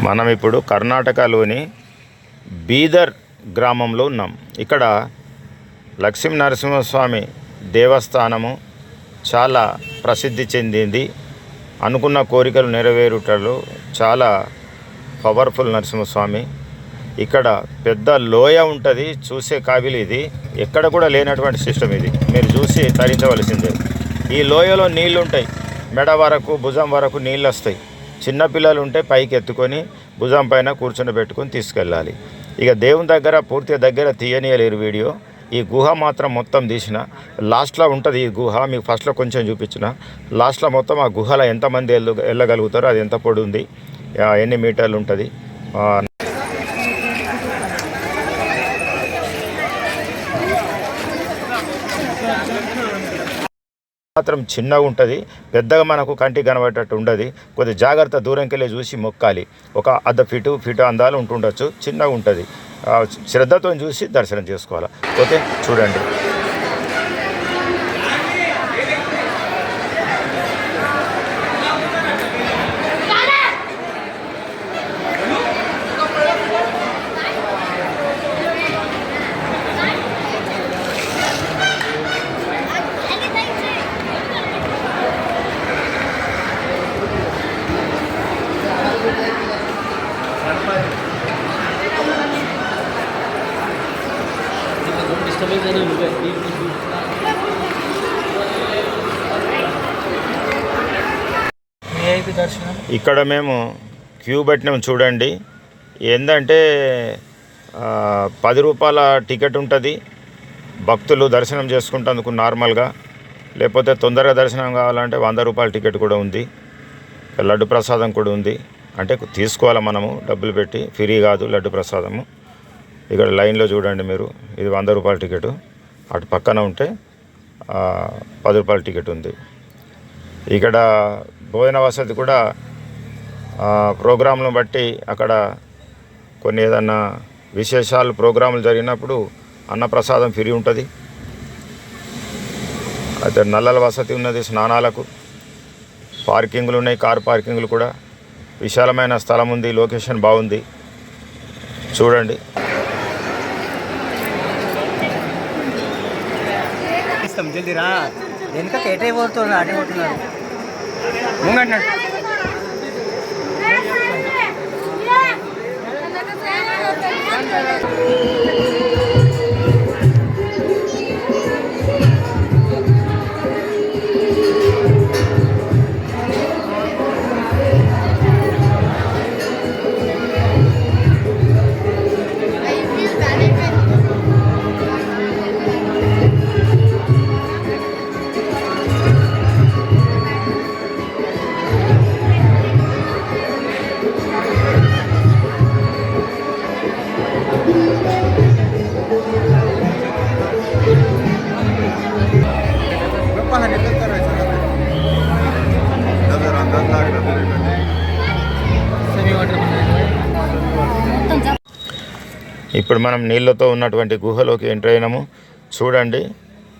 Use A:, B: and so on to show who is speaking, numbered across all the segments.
A: మనం ఇప్పుడు కర్ణాటకలోని బీదర్ గ్రామంలో ఉన్నాం. ఇక్కడ లక్ష్మీ నరసింహస్వామి దేవస్థానము చాలా ప్రసిద్ధి చెందింది. అనుకున్న కోరికలు నెరవేరుటలో చాలా పవర్ఫుల్ నరసింహస్వామి. ఇక్కడ పెద్ద లోయ ఉంటుంది చూసే కాబిలి ఇది. ఎక్కడ కూడా లేనటువంటి సిస్టమ్ ఇది. మీరు చూసి తరించవలసిందే. ఈ లోయలో నీళ్ళు ఉంటాయి మెడ వరకు భుజం వరకు నీళ్ళు వస్తాయి చిన్నపిల్లలు ఉంటే పైకి ఎత్తుకొని భుజం పైన కూర్చొని పెట్టుకొని తీసుకెళ్ళాలి. ఇక దేవుని దగ్గర పూర్తిగా దగ్గర తీయనీయలేరు వీడియో. ఈ గుహ మాత్రం మొత్తం తీసిన. లాస్ట్లో ఉంటుంది ఈ గుహ. మీకు ఫస్ట్లో కొంచెం చూపించిన. లాస్ట్లో మొత్తం ఆ గుహలో ఎంతమంది వెళ్ళ వెళ్ళగలుగుతారో అది ఎంత పొడి ఉంది ఎన్ని మీటర్లు ఉంటుంది. మాత్రం చిన్నగా ఉంటుంది. పెద్దగా మనకు కంటికి కనబడేటట్టు ఉండదు. కొద్ది జాగ్రత్త దూరంకి వెళ్ళి చూసి మొక్కాలి. ఒక అర్ధ ఫీటు ఫీటు అందాలు ఉంటుండొచ్చు. చిన్నగా ఉంటుంది. శ్రద్ధతో చూసి దర్శనం చేసుకోవాలి. ఓకే చూడండి. ఇక్కడ మేము క్యూ పెట్టినాం చూడండి. ఏంటంటే పది రూపాయల టికెట్ ఉంటుంది. భక్తులు దర్శనం చేసుకుంటందుకు నార్మల్గా. లేకపోతే తొందరగా దర్శనం కావాలంటే వంద రూపాయల టికెట్ కూడా ఉంది. లడ్డు ప్రసాదం కూడా ఉంది. అంటే తీసుకోవాలి మనము డబ్బులు పెట్టి. ఫ్రీ కాదు లడ్డు ప్రసాదము. ఇక్కడ లైన్లో చూడండి మీరు. ఇది వంద రూపాయల టికెట్. అటు పక్కన ఉంటే పది రూపాయల టికెట్ ఉంది. ఇక్కడ భోజన వసతి కూడా ప్రోగ్రాంను బట్టి అక్కడ కొన్ని ఏదన్నా విశేషాలు ప్రోగ్రాములు జరిగినప్పుడు అన్నప్రసాదం ఫ్రీ ఉంటుంది. అయితే నల్లల వసతి ఉన్నది స్నానాలకు. పార్కింగ్లు ఉన్నాయి కార్ పార్కింగ్లు కూడా. విశాలమైన స్థలం ఉంది లొకేషన్ బాగుంది. చూడండి.
B: జల్దీ రా. వెనుక ఎటే పోతున్నారు అటే పోతున్నారు ముంగంటున్నాడు సెమీ
A: ఇప్పుడు మనం నీళ్ళతో ఉన్నటువంటి గుహలోకి ఎంటర్ అయినాము. చూడండి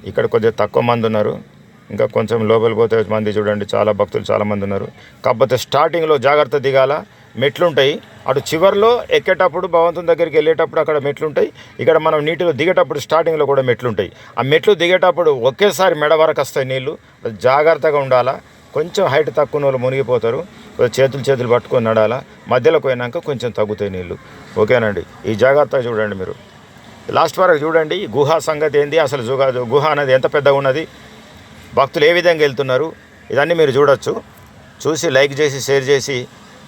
A: ఇక్కడ కొద్దిగా తక్కువ మంది ఉన్నారు. ఇంకా కొంచెం లోపలికి పోతే మంది చూడండి చాలా భక్తులు చాలామంది ఉన్నారు. కాకపోతే స్టార్టింగ్లో జాగ్రత్త దిగాల. మెట్లుంటాయి. అటు చివర్లో ఎక్కేటప్పుడు భగవంతుని దగ్గరికి వెళ్ళేటప్పుడు అక్కడ మెట్లుంటాయి. ఇక్కడ మనం నీటిలో దిగేటప్పుడు స్టార్టింగ్లో కూడా మెట్లుంటాయి. ఆ మెట్లు దిగేటప్పుడు ఒకేసారి మెడ వరకు వస్తాయి నీళ్ళు. జాగ్రత్తగా ఉండాలా. కొంచెం హైట్ తక్కువ వాళ్ళు మునిగిపోతారు. చేతులు చేతులు పట్టుకొని నడాలా. మధ్యలోకి పోయినాక కొంచెం తగ్గుతాయి నీళ్ళు ఓకేనండి? ఈ జాగ్రత్తగా చూడండి మీరు. లాస్ట్ వరకు చూడండి ఈ గుహ సంగతి ఏంది? అసలు జుగా గుహ అనేది ఎంత పెద్దగా ఉన్నది? భక్తులు ఏ విధంగా వెళ్తున్నారు? ఇదన్నీ మీరు చూడొచ్చు. చూసి లైక్ చేసి షేర్ చేసి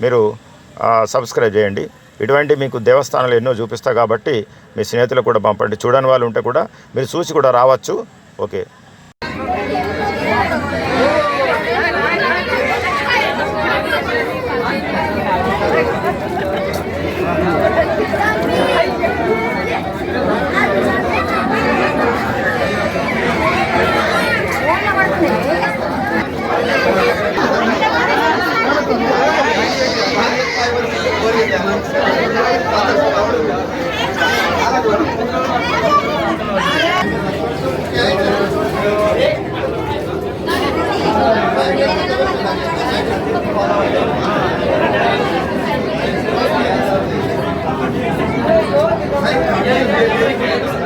A: మీరు సబ్స్క్రైబ్ చేయండి. ఇటువంటి మీకు దేవస్థానాలు ఎన్నో చూపిస్తా కాబట్టి మీ స్నేహితులకు కూడా పంపండి. చూడని వాళ్ళు ఉంటే కూడా మీరు చూసి కూడా రావచ్చు. ఓకే. thấy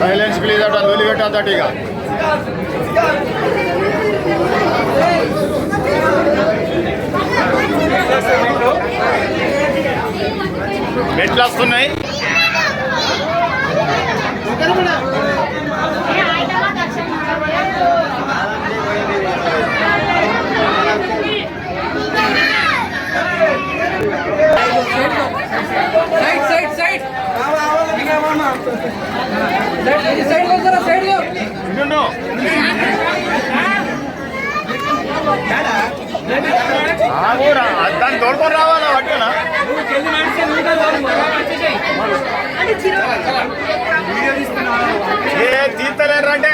A: సైలెన్స్ ప్లీజ్ అట్లా లొలి పెట్టద్దట ఇక. మెట్లు వస్తున్నాయి. దాన్ని తోడుకొని రావాలా పట్టుకున్నా ఏ తీస్తలేరు అంటే?